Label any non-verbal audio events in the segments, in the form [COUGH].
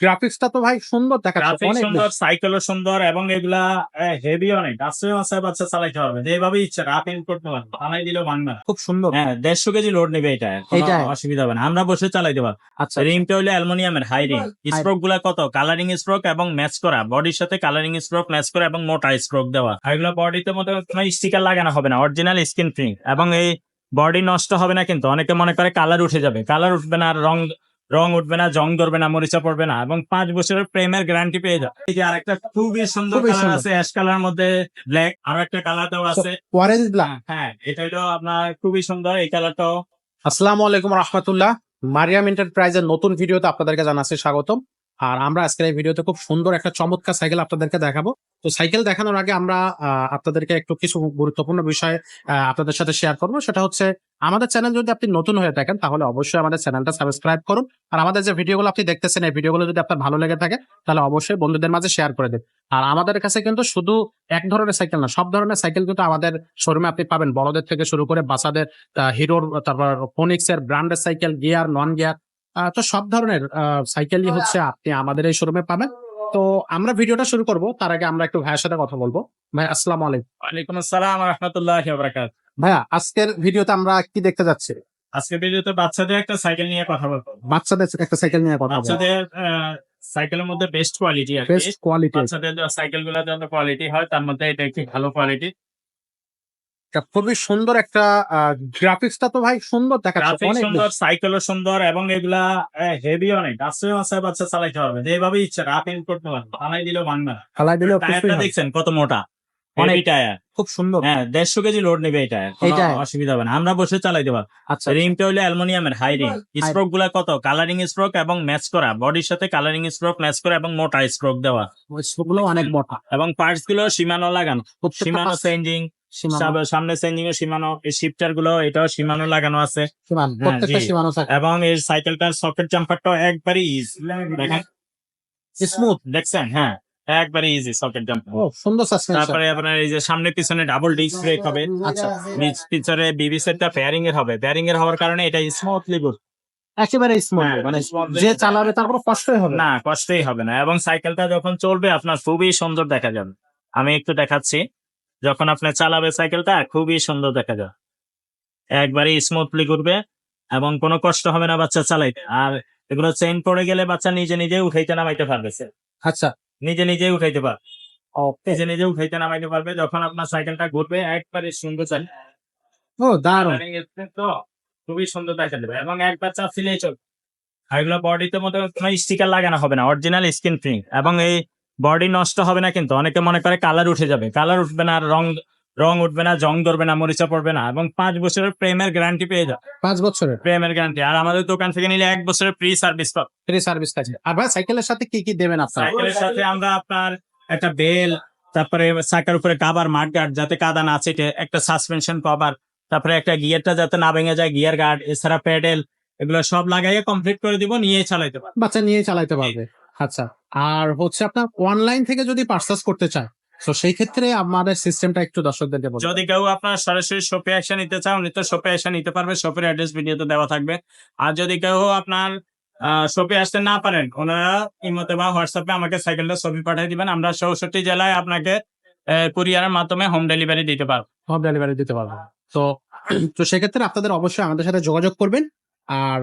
গ্রাফিক্সটা তো ভাই সুন্দর দেখাচ্ছে অনেক সুন্দর সাইকেলও সুন্দর এবং এগুলা হেভি অনেক। আশ্রয় বাচ্চা চালাইতে পারবে। যেভাবে ইচ্ছা ইন করতে পারবে বানাই দিলেও খুব সুন্দর। হ্যাঁ দেড়শো কেজি লোড নেবে এটা অসুবিধা হবে না। আমরা বসে চালাইতে পারব। আচ্ছা রিমটা হলো অ্যালুমিনিয়ামের হাই রিং স্ট্রোকগুলা কত? কালারিং স্ট্রোক এবং ম্যাচ করা। বডির সাথে কালারিং স্ট্রোক ম্যাচ করা এবং মোটা স্ট্রোক দেওয়া। আর এগুলো বডিতে মতো কোনো স্টিকার লাগানো হবে না। অরিজিনাল স্কিন প্রিন্ট এবং এই বডি নষ্ট হবে না কিন্তু। অনেকে মনে করে কালার উঠে যাবে। কালার উঠবে না আর রং রং উঠবে না জং ধরবে না মরিচা পড়বে না এবং পাঁচ বছরের প্রেমের গ্যারান্টি পেয়ে যাবে। এই যে আরেকটা খুবই সুন্দর কালার আছে অ্যাশ কালার মধ্যে ব্ল্যাক আর একটা কালার দেওয়া আছে। অরেঞ্জ ব্ল্যাক হ্যাঁ এটা হলো আপনার খুবই সুন্দর এই কালারটাও আসসালামু আলাইকুম রহমতুল্লাহ। মারিয়াম এন্টারপ্রাইজের নতুন ভিডিওতে আপনাদেরকে জানাচ্ছি স্বাগতম। আর আমরা আজকের এই ভিডিওতে খুব সুন্দর একটা চমৎকার সাইকেল আপনাদেরকে দেখাবো। তো সাইকেল দেখানোর আগে আমরা আপনাদেরকে একটু কিছু গুরুত্বপূর্ণ বিষয় আপনাদের সাথে শেয়ার করব। সেটা হচ্ছে, আমাদের চ্যানেল যদি আপনি নতুন হয়ে থাকেন, তাহলে অবশ্যই আমাদের চ্যানেলটা সাবস্ক্রাইব করুন। আর আমাদের যে ভিডিওগুলো আপনি দেখতেছেন, এই ভিডিওগুলো যদি আপনার ভালো লেগে থাকে, তাহলে অবশ্যই বন্ধুদের মাঝে শেয়ার করে দিন। আর আমাদের কাছে কিন্তু শুধু এক ধরনের সাইকেল না, সব ধরনের সাইকেল কিন্তু আমাদের শোরুমে আপনি পাবেন। বড়দের থেকে শুরু করে বাসাদের হিরোর তারপর ফোনিক্স এর ব্র্যান্ডের সাইকেল গিয়ার নন গিয়ার তো সব ধরনের সাইকেলই হচ্ছে আপনি আমাদের এই শোরুমে পাবেন। তো আমরা ভিডিওটা শুরু করব তার আগে আমরা একটু ভাইয়ের সাথে কথা বলব। ভাই আসসালামু আলাইকুম। ওয়ালাইকুম আসসালাম রহমতুল্লাহ বারাকাত ভাইয়া আজকের ভিডিওতে আমরা কি দেখতে যাচ্ছি? আজকে ভিডিওতে বাচ্চাদের একটা সাইকেল নিয়ে কথা বলব। বাচ্চাদের একটা সাইকেল নিয়ে কথা বাচ্চাদের আহ, সাইকেলের মধ্যে বেস্ট কোয়ালিটি আর বেস্ট কোয়ালিটি বাচ্চাদের সাইকেলগুলো যত কোয়ালিটি হয় তার মধ্যে এটা একটি ভালো কোয়ালিটি খুবই সুন্দর একটা গ্রাফিক্সটা তো ভাই সুন্দর দেখাচ্ছে গ্রাফিক অনেক সুন্দর। সাইকেলও সুন্দর এবং এগুলা হেভি অনেক। আশ্রয় মাসায় বাচ্চা চালাইতে পারবে। যেভাবে ইচ্ছা রাপ ইন করতে পারবে। বানাই দিলেও ভাঙবে না। ফেলাই দিলেও টায়ারটা হবে। দেখছেন কত মোটা? অনেক। টায়ার খুব সুন্দর। হ্যাঁ দেড়শো কেজি লোড নেবে এটা? অসুবিধা হবে না। আমরা বসে চালাইতে পারব। আচ্ছা রিমটা হলো অ্যালুমিনিয়ামের হাই রিম স্ট্রোকগুলা কত? কালারিং স্ট্রোক এবং ম্যাচ করা। বডির সাথে কালারিং স্ট্রোক ম্যাচ করা এবং মোটা স্ট্রোক দেওয়া। গুলো অনেক মোটা। এবং পার্টসগুলো সীমানো লাগানো। সীমানো চেঞ্জিং সীমানো। চেঞ্জিং এর সীমানো এই শিফটারগুলো এটাও সীমানো লাগানো আছে। থাকে। এবং এই সাইকেলটার সকেট জাম্পারটাও একবারই ইজি দেখেন। স্মুথ দেখছেন? হ্যাঁ একবারে ইজি সকেট জাম্পার সুন্দর সাসপেনশন তারপরে আপনার এই যে সামনে পিছনে ডাবল ডিস্ক ব্রেক হবে। আচ্ছা। পিছনে বিবি সেটটা পেয়ারিং এর হবে। পেয়ারিং এর হওয়ার কারণে এটা স্মুথলি গুড একেবারে স্মুথ হ্যাঁ, মানে যে চালাবে তার কোনো কষ্টই হবে না। কষ্টই হবে না। এবং সাইকেলটা যখন চলবে আপনার খুবই সুন্দর দেখা যাবে। আমি একটু দেখাচ্ছি। যখন আপনি চালাবে সাইকেলটা খুবই সুন্দর দেখা যাবে একবারে স্মুথলি ঘুরবে এবং কোনো কষ্ট হবে না বাচ্চা চালাইতে। আর এগুলো চেইন পড়ে গেলে বাচ্চা নিজে নিজে উঠাইতে নামাইতে পারবে আচ্ছা। নিজে নিজে উঠাইতে পারবে। নিজে নিজে উঠাইতে নামাইতে পারবে। যখন আপনার সাইকেলটা ঘুরবে একবারে সুন্দর চাল ও দারুণ। তো খুবই সুন্দর দেখা যাবে এবং একবার চাপছিলেই চলবে। আর এগুলো বডিতে মতো কোনো স্টিকার লাগানো হবে না। অরিজিনাল স্কিন প্রিন্ট এবং এই বডি নষ্ট হবে না কিন্তু। অনেকে মনে করে কালার উঠে যাবে। কালার উঠবে না রং রং উঠবে না জং ধরবে না মরিচা পড়বে না। এবং পাঁচ বছরের প্রেমের গ্যারান্টি পেয়ে যাবে পাঁচ বছরের? প্রেমের গ্যারান্টি আর আমাদের দোকান থেকে নিলে এক বছরের ফ্রি সার্ভিস পাবে। ফ্রি সার্ভিস আছে আর ভাই সাইকেলের সাথে কি কি দেবেন আপনারা? সাইকেলের সাথে আমরা আপনার একটা বেল তারপরে চাকার উপরে কাবার মাঠগার্ড যাতে কাদা না চেটে একটা সাসপেনশন কভার তারপরে একটা গিয়ারটা যাতে না ভেঙে যায় গিয়ার গার্ড এছাড়া প্যাডেল এগুলো সব লাগাইয়ে কমপ্লিট করে দিব নিয়ে চালাইতে পারবে। বাচ্চা নিয়ে চালাইতে পারবে। আচ্ছা আর হচ্ছে আপনার অনলাইন থেকে যদি পার্সেস করতে চায় তো সেই ক্ষেত্রে আমাদের সিস্টেমটা একটু দর্শকদেরকে বলুন। যদি কেউ আপনার সরাসরি শপে এসে নিতে চান উনি তো শপে এসে নিতে পারবে শপের অ্যাড্রেস ভিডিওতে দেওয়া থাকবে। আর যদি কেউ আপনার শপে আসতে না পারেন ওনারা ইমতে বা হোয়াটসঅ্যাপে আমাকে সাইকেলটা ছবি পাঠিয়ে দিবেন। আমরা চৌষট্টি জেলায় আপনাকে কুরিয়ারের মাধ্যমে হোম ডেলিভারি দিতে পারব। হোম ডেলিভারি দিতে পারব। তো [CLEARS THROAT] তো সেক্ষেত্রে আপনাদের অবশ্যই আমাদের সাথে যোগাযোগ করবেন। আর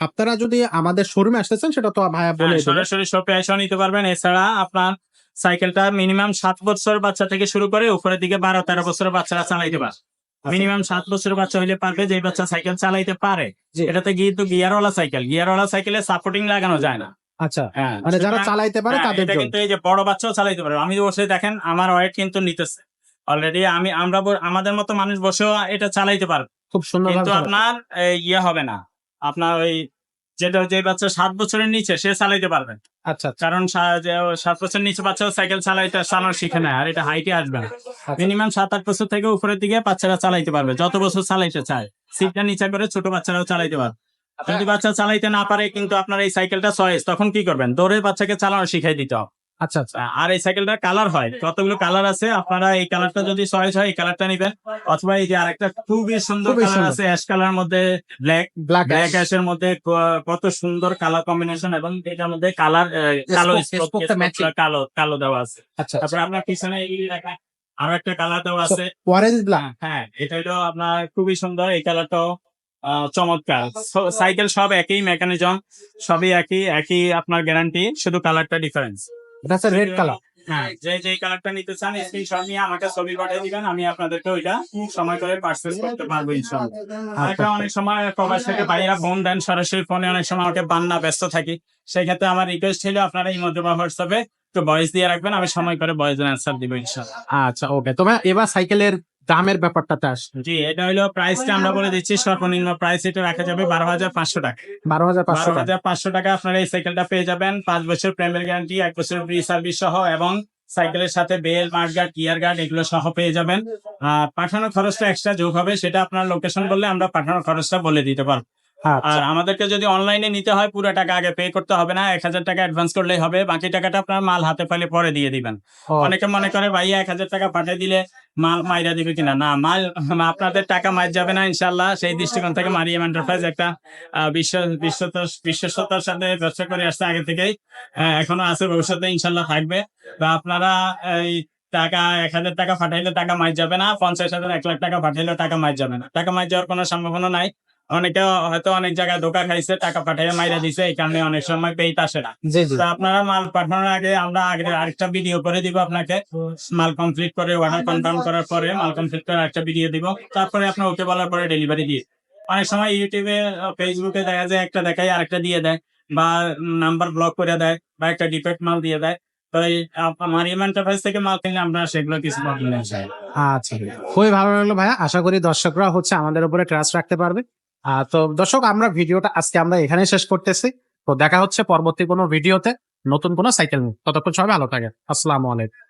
আপনারা যদি আমাদের শোরুমে আসতে চান সেটা তো ভাইয়া বলে হ্যাঁ, সরাসরি শপে এসেও নিতে পারবেন। এছাড়া আপনার সাইকেলটা মিনিমাম সাত বছর বাচ্চা থেকে শুরু করে উপরের দিকে বারো তেরো বছরের বাচ্চারা চালাইতে পারে। মিনিমাম সাত বছরের বাচ্চা হইলে পারবে যে বাচ্চা সাইকেল চালাইতে পারে। এটাতে গিয়ে তো গিয়ারওয়ালা সাইকেল গিয়ারওয়ালা সাইকেলে সাপোর্টিং লাগানো যায় না। আচ্ছা। হ্যাঁ মানে যারা চালাইতে পারে হ্যাঁ, তাদের জন্য। কিন্তু এই যে বড় বাচ্চাও চালাইতে পারে। আমি বসে দেখেন আমার ওয়েট কিন্তু নিতেছে। অলরেডি আমি আমরা আমাদের মতো মানুষ বসেও এটা চালাইতে পারবে। খুব সুন্দর কিন্তু আপনার ইয়ে হবে না। আপনার ওই যেটা যে বাচ্চা সাত বছরের নিচে সে চালাইতে পারবে। আচ্ছা আচ্ছা। কারণ সাত বছর নিচে বাচ্চাও সাইকেল চালাইতে চালানো শিখে নেয় আর এটা হাইটে আসবে না। আচ্ছা। মিনিমাম সাত আট বছর থেকে উপরের দিকে বাচ্চারা চালাইতে পারবে। যত বছর চালাইতে চায় সিটটা নিচে করে ছোট বাচ্চারাও চালাইতে পারবে। যদি বাচ্চা চালাইতে না পারে কিন্তু আপনার এই সাইকেলটা চয়েস তখন কি করবেন? দৌড়ে বাচ্চাকে চালানো শিখাই দিতে হবে। আচ্ছা আচ্ছা। আর এই সাইকেলটার কালার হয়। কতগুলো কালার আছে আপনারা এই কালারটা যদি চয়েস হয় এই কালারটা নিবেন। অথবা এই যে আরেকটা খুবই সুন্দর কালার আছে অ্যাশ কালার মধ্যে ব্ল্যাক ব্ল্যাক ব্ল্যাক অ্যাশের মধ্যে কত সুন্দর কালার কম্বিনেশন এবং এটার মধ্যে কালার কালো কালো কালো দেওয়া আছে। আচ্ছা তারপরে আপনার পিছনে এই দেখা- আরও একটা কালার দেওয়া আছে। অরেঞ্জ ব্ল্যাক হ্যাঁ, এটা হলো আপনার খুবই সুন্দর এই কালারটাও আহ, চমৎকার। সাইকেল সব একই মেকানিজম সবই একই একই আপনার গ্যারান্টি শুধু কালারটা ডিফারেন্স এটা হচ্ছে রেড কালার হ্যাঁ যে যে কালারটা নিতে চান স্ক্রিনশট নিয়ে আমাকে ছবি পাঠিয়ে দিবেন আমি আপনাদেরকে ওইটা সময় করে পার্সেল করতে পারব ইনশাআল্লাহ আরেকটা অনেক সময় প্রবাস থেকে ভাইয়েরা ফোন দেন সরাসরি ফোনে অনেক সময় আমাকে বান্না ব্যস্ত থাকি। সেই ক্ষেত্রে আমার রিকোয়েস্ট ছিল আপনারা এই মধ্যে বা হোয়াটসঅ্যাপে একটু ভয়েস দিয়ে রাখবেন আমি সময় করে ভয়েসের অ্যান্সার দিব ইনশাআল্লাহ আচ্ছা ওকে তবে এবার সাইকেলের দামের ব্যাপারটাতে আস। জি এটা হলো প্রাইসটা আমরা বলে দিচ্ছি সর্বনিম্ন প্রাইস এটা রাখা যাবে বারো হাজার পাঁচশো টাকা। বারো হাজার পাঁচশো বারো টাকা হাজার পাঁচশো টাকা আপনারা এই সাইকেলটা পেয়ে যাবেন। পাঁচ বছর প্রেমের গ্যারান্টি এক বছর ফ্রি সার্ভিস সহ এবং সাইকেলের সাথে বেল মার্ট গার্ড ইয়ার গার্ড এগুলো সহ পেয়ে যাবেন। আর পাঠানোর খরচটা এক্সট্রা যোগ হবে সেটা আপনার লোকেশন বললে আমরা পাঠানোর খরচটা বলে দিতে পারব। আর আমাদেরকে যদি অনলাইনে নিতে হয় পুরো টাকা আগে পে করতে হবে না এক হাজার টাকা অ্যাডভান্স করলেই হবে বাকি টাকাটা আপনার মাল হাতে পেলে পরে দিয়ে দিবেন। অনেকে মনে করে ভাইয়া এক হাজার টাকা পাঠিয়ে দিলে মাল মাইরা দিবে কিনা? না মাল আপনাদের টাকা মাইর যাবে না ইনশাল্লাহ সেই দৃষ্টিকোণ থেকে মারিয়াম এন্টারপ্রাইজ একটা বিশ্ব বিশ্বস্ততার সাথে ব্যবসা করে আসছে আগে থেকেই। আহ, এখনও আছে ভবিষ্যতে ইনশাল্লাহ থাকবে। তো আপনারা এই টাকা এক হাজার টাকা পাঠাইলে টাকা মাইর যাবে না পঞ্চাশ হাজার এক লাখ টাকা পাঠাইলে টাকা মাইর যাবে না। টাকা মাইর যাওয়ার কোনো সম্ভাবনা নাই। অনেকে হয়তো অনেক জায়গায় ধোকা খাইছে টাকা পাঠাইয়া মাইরা দিছে এই কারণে অনেক সময় পেইত আসে না। তো আপনারা মাল পাঠানোর আগে আমরা আগে আরেকটা ভিডিও করে দিব আপনাকে। মাল কমপ্লিট করে অর্ডার কনফার্ম করার পরে মাল কমপ্লিট করে একটা ভিডিও দিব। তারপরে আপনার ওকে বলার পরে ডেলিভারি দিয়ে। অনেক সময় ইউটিউবে ফেসবুকে দেখা যায় একটা দেখায় আরেকটা দিয়ে দেয় বা নাম্বার ব্লক করে দেয় বা একটা ডিফেক্ট মাল দিয়ে দেয়। তো এই মারিয়াম থেকে মাল কিনলে আমরা সেগুলো কিছু প্রবলেম আচ্ছা খুবই ভালো লাগল ভাইয়া। আশা করি দর্শকরা হচ্ছে আমাদের উপরে ট্রাস্ট রাখতে পারবে। তো দর্শক, আমরা ভিডিওটা আজকে আমরা এখানে শেষ করতেছি। তো দেখা হচ্ছে পরবর্তী কোনো ভিডিওতে নতুন কোনো সাইকেল নিয়ে। ততক্ষণ সবাই ভালো থাকে আসসালামু আলাইকুম।